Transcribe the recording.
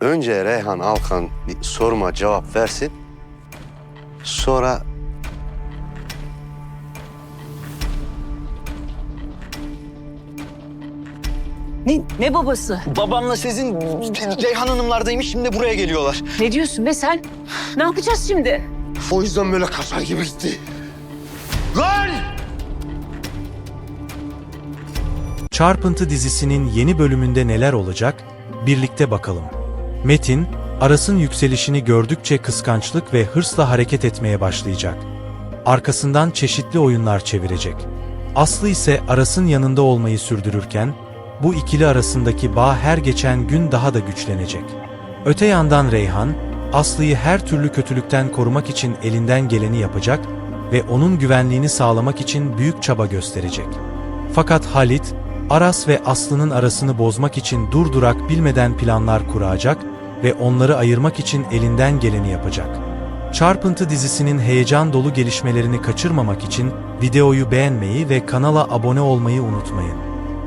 önce Reyhan Alkan bir soruma cevap versin. Sonra Ne, ne babası? Babamla Sezin Reyhan Hanımlardaymış şimdi buraya geliyorlar. Ne diyorsun be sen? Ne yapacağız şimdi? o yüzden böyle kaçar gibi gitti. Lan! Çarpıntı dizisinin yeni bölümünde neler olacak? Birlikte bakalım. Metin, Aras'ın yükselişini gördükçe kıskançlık ve hırsla hareket etmeye başlayacak. Arkasından çeşitli oyunlar çevirecek. Aslı ise Aras'ın yanında olmayı sürdürürken, bu ikili arasındaki bağ her geçen gün daha da güçlenecek. Öte yandan Reyhan, Aslı'yı her türlü kötülükten korumak için elinden geleni yapacak ve onun güvenliğini sağlamak için büyük çaba gösterecek. Fakat Halit, Aras ve Aslı'nın arasını bozmak için durdurak bilmeden planlar kuracak ve onları ayırmak için elinden geleni yapacak. Çarpıntı dizisinin heyecan dolu gelişmelerini kaçırmamak için videoyu beğenmeyi ve kanala abone olmayı unutmayın.